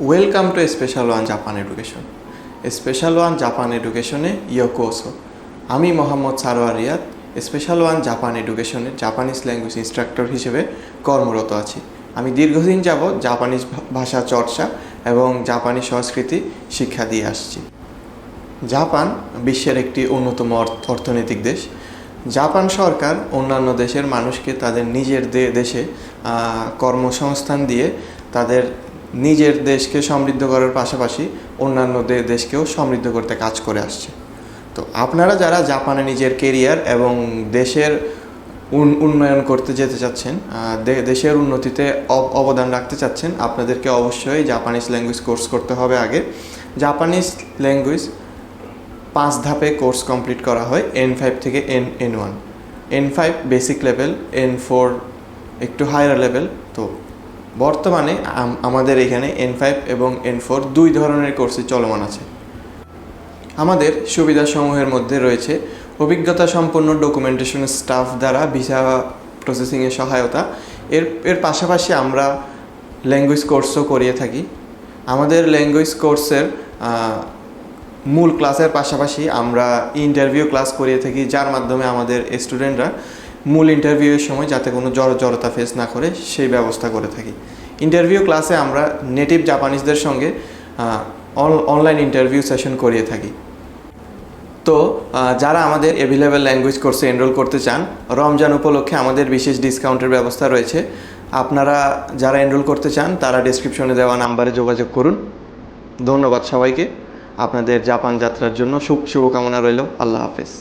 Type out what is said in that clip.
Welcome to special one Japan education special one Japan এডুকেশনে ইয়োকোসো আমি Mohammad Sarwar Riyad special one Japan এডুকেশনের Japanese language instructor হিসেবে কর্মরত আছি। আমি দীর্ঘদিন যাবৎ জাপানিজ ভাষা চর্চা এবং জাপানি সংস্কৃতি শিক্ষা দিয়ে আসছি। জাপান বিশ্বের একটি অন্যতম অর্থনৈতিক দেশ। জাপান সরকার অন্যান্য দেশের মানুষকে তাদের নিজের দেশে কর্মসংস্থান দিয়ে তাদের নিজের দেশকে সমৃদ্ধ করার পাশাপাশি অন্যান্য দেশকেও সমৃদ্ধ করতে কাজ করে আসছে। তো আপনারা যারা জাপানে নিজের কেরিয়ার এবং দেশের উন- উন্নয়ন করতে যেতে চাচ্ছেন দেশের উন্নতিতে অব- অবদান রাখতে চাচ্ছেন, আপনাদেরকে অবশ্যই জাপানিজ ল্যাঙ্গুয়েজ কোর্স করতে হবে আগে। জাপানিজ ল্যাঙ্গুয়েজ পাঁচ ধাপে কোর্স কমপ্লিট করা হয় এন ফাইভ থেকে N N one N five basic level N four একটু হায়ার লেভেল তো বর্তমানে আমাদের এখানে এন ফাইভ এবং এন ফোর দুই ধরনের কোর্সই চলমান আছে। আমাদের সুবিধাসমূহের মধ্যে রয়েছে অভিজ্ঞতা সম্পন্ন ডকুমেন্টেশন স্টাফ দ্বারা ভিসা প্রসেসিংয়ে সহায়তা। এর এর পাশাপাশি আমরা ল্যাঙ্গুয়েজ কোর্সও করিয়ে থাকি। আমাদের ল্যাঙ্গুয়েজ কোর্সের মূল ক্লাসের পাশাপাশি আমরা ইন্টারভিউ ক্লাস করিয়ে থাকি, যার মাধ্যমে আমাদের স্টুডেন্টরা মূল ইন্টারভিউয়ের সময় যাতে কোনো জড় জড়তা ফেস না করে, সেই ব্যবস্থা করে থাকি। ইন্টারভিউ ক্লাসে আমরা নেটিভ জাপানিজদের সঙ্গে অনলাইন ইন্টারভিউ সেশন করিয়ে থাকি। তো যারা আমাদের অ্যাভেলেবেল ল্যাঙ্গুয়েজ কোর্সে এনরোল করতে চান, রমজান উপলক্ষে আমাদের বিশেষ ডিসকাউন্টের ব্যবস্থা রয়েছে। আপনারা যারা এনরোল করতে চান, তারা ডেসক্রিপশনে দেওয়া নাম্বারে যোগাযোগ করুন। ধন্যবাদ সবাইকে। আপনাদের জাপান যাত্রার জন্য শুভ, শুভকামনা রইল। আল্লাহ হাফেজ।